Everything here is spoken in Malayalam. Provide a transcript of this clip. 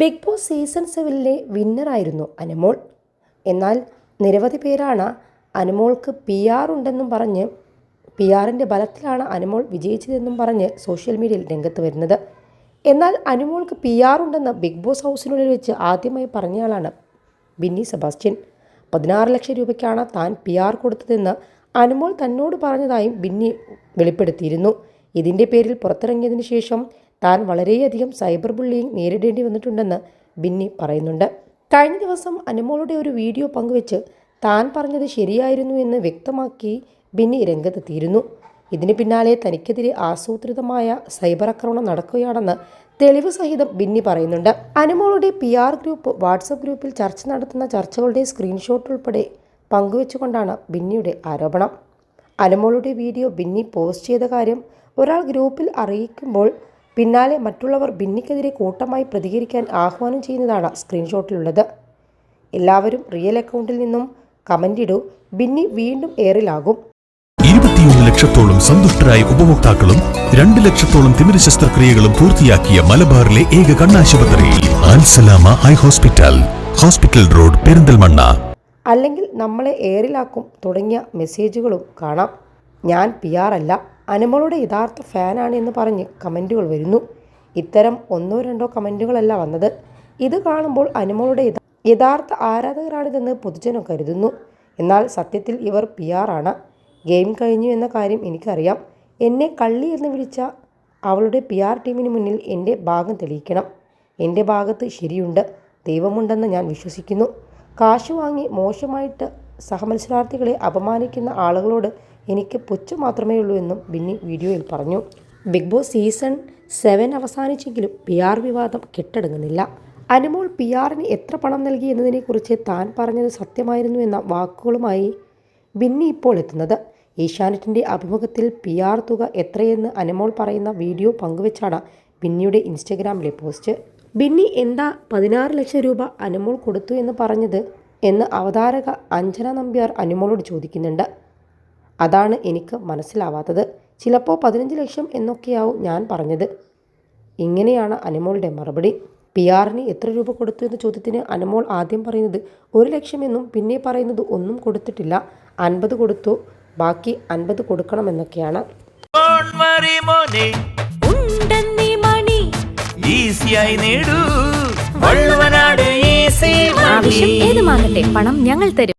ബിഗ് ബോസ് സീസൺ സെവനിലെ വിന്നറായിരുന്നു അനുമോൾ. എന്നാൽ നിരവധി പേരാണ് അനുമോൾക്ക് പി ആർ ഉണ്ടെന്നും പറഞ്ഞ് പി ആറിന്റെ ബലത്തിലാണ് അനുമോൾ വിജയിച്ചതെന്നും പറഞ്ഞ് സോഷ്യൽ മീഡിയയിൽ രംഗത്ത് വരുന്നത്. എന്നാൽ അനുമോൾക്ക് പി ആർ ഉണ്ടെന്ന് ബിഗ് ബോസ് ഹൗസിനുള്ളിൽ വെച്ച് ആദ്യമായി പറഞ്ഞയാളാണ് ബിന്നി സെബാസ്റ്റ്യൻ. പതിനാറ് ലക്ഷം രൂപയ്ക്കാണ് താൻ പി ആർ കൊടുത്തതെന്ന് അനുമോൾ തന്നോട് പറഞ്ഞതായും ബിന്നി വെളിപ്പെടുത്തിയിരുന്നു. ഇതിന്റെ പേരിൽ പുറത്തിറങ്ങിയതിന് ശേഷം താൻ വളരെയധികം സൈബർ ബുള്ളിയിങ് നേരിടേണ്ടി വന്നിട്ടുണ്ടെന്ന് ബിന്നി പറയുന്നുണ്ട്. കഴിഞ്ഞ ദിവസം അനുമോളുടെ ഒരു വീഡിയോ പങ്കുവെച്ച് താൻ പറഞ്ഞത് ശരിയായിരുന്നു എന്ന് വ്യക്തമാക്കി ബിന്നി രംഗത്തെത്തിയിരുന്നു. ഇതിന് പിന്നാലെ തനിക്കെതിരെ ആസൂത്രിതമായ സൈബർ ആക്രമണം നടക്കുകയാണെന്ന് തെളിവ് സഹിതം ബിന്നി പറയുന്നുണ്ട്. അനുമോളുടെ പി ആർ ഗ്രൂപ്പ് വാട്സപ്പ് ഗ്രൂപ്പിൽ ചർച്ച നടത്തുന്ന ചർച്ചകളുടെ സ്ക്രീൻഷോട്ട് ഉൾപ്പെടെ പങ്കുവെച്ചുകൊണ്ടാണ് ബിന്നിയുടെ ആരോപണം. അനുമോളുടെ വീഡിയോ ബിന്നി പോസ്റ്റ് ചെയ്ത കാര്യം ഒരാൾ ഗ്രൂപ്പിൽ അറിയിക്കുമ്പോൾ പിന്നാലെ മറ്റുള്ളവർ ബിന്നിക്കെതിരെ കൂട്ടമായി പ്രതികരിക്കാൻ ആഹ്വാനം ചെയ്യുന്നതാണ് സ്ക്രീൻഷോട്ടിലുള്ളത്. എല്ലാവരും റിയൽ അക്കൗണ്ടിൽ നിന്നും കമന്റ് ഇടൂ. ബിന്നി വീണ്ടും എയറിലാകും. ഇരുപത്തിയൊന്ന് ലക്ഷത്തോളം സന്തുഷ്ടരായ ഉപഭോക്താക്കളും രണ്ട് ലക്ഷത്തോളം തിമിര ശസ്ത്രക്രിയകളും പൂർത്തിയാക്കിയ മലബാറിലെ ഏക കണ്ണാശുപത്രി Al Salama eye hospital hospital road Perinthalmanna. അല്ലെങ്കിൽ നമ്മളെ എയറിലാക്കും തുടങ്ങിയ മെസ്സേജുകളും കാണാം. ഞാൻ പി അല്ല. അനുമളുടെ യഥാർത്ഥ ഫാനാണ് എന്ന് പറഞ്ഞ് കമന്റുകൾ വരുന്നു. ഇത്തരം ഒന്നോ രണ്ടോ കമന്റുകളല്ല വന്നത്. ഇത് കാണുമ്പോൾ അനുമളുടെ യഥാ- യഥാർത്ഥ ആരാധകരാണിതെന്ന് പൊതുജനം കരുതുന്നു. എന്നാൽ സത്യത്തിൽ ഇവർ പി ആറാണ് ഗെയിം കഴിഞ്ഞു എന്ന കാര്യം എനിക്കറിയാം. എന്നെ കള്ളി എന്ന് വിളിച്ച അവളുടെ പി ആർ ടീമിന് മുന്നിൽ എന്റെ ഭാഗം തെളിയിക്കണം. എന്റെ ഭാഗത്ത് ശരിയുണ്ട് ദൈവമുണ്ടെന്ന് ഞാൻ വിശ്വസിക്കുന്നു. കാശ് വാങ്ങി മോശമായിട്ട് സഹമത്സരാർത്ഥികളെ അപമാനിക്കുന്ന ആളുകളോട് എനിക്ക് പുച്ഛം മാത്രമേ ഉള്ളൂ എന്നും ബിന്നി വീഡിയോയിൽ പറഞ്ഞു. ബിഗ് ബോസ് സീസൺ സെവൻ അവസാനിച്ചെങ്കിലും പി ആർ വിവാദം കെട്ടടങ്ങുന്നില്ല. അനുമോൾ പി ആറിന് എത്ര പണം നൽകി എന്നതിനെക്കുറിച്ച് താൻ പറഞ്ഞത് സത്യമായിരുന്നു എന്ന വാക്കുകളുമായി ബിന്നി ഇപ്പോൾ എത്തുന്നത്. ഏഷ്യാനെറ്റിന്റെ അഭിമുഖത്തിൽ പി ആർ തുക എത്രയെന്ന് അനുമോൾ പറയുന്ന വീഡിയോ പങ്കുവച്ചാണ് ബിന്നിയുടെ ഇൻസ്റ്റഗ്രാമിലെ പോസ്റ്റ്. ബിന്നി എന്താ പതിനാറ് ലക്ഷം രൂപ അനുമോൾ കൊടുത്തു എന്ന് പറഞ്ഞത് എന്ന് അവതാരക അഞ്ജന നമ്പ്യാർ അനുമോളോട് ചോദിക്കുന്നുണ്ട്. അതാണ് എനിക്ക് മനസ്സിലാവാത്തത്. ചിലപ്പോൾ പതിനഞ്ച് ലക്ഷം എന്നൊക്കെയാവും ഞാൻ പറഞ്ഞത്. ഇങ്ങനെയാണ് അനുമോളുടെ മറുപടി. പി ആറിന് എത്ര രൂപ കൊടുത്തു എന്ന ചോദ്യത്തിന് അനുമോൾ ആദ്യം പറയുന്നത് ഒരു ലക്ഷം എന്നും പിന്നെ പറയുന്നത് ഒന്നും കൊടുത്തിട്ടില്ല. അൻപത് കൊടുത്തു. ബാക്കി അൻപത് കൊടുക്കണമെന്നൊക്കെയാണ്. Don't worry, മോനെ ഉണ്ടെന്നീ മണി. ഈസിയായി നേടൂ. ആവശ്യം ഏതുമാകട്ടെ പണം ഞങ്ങൾ തരും.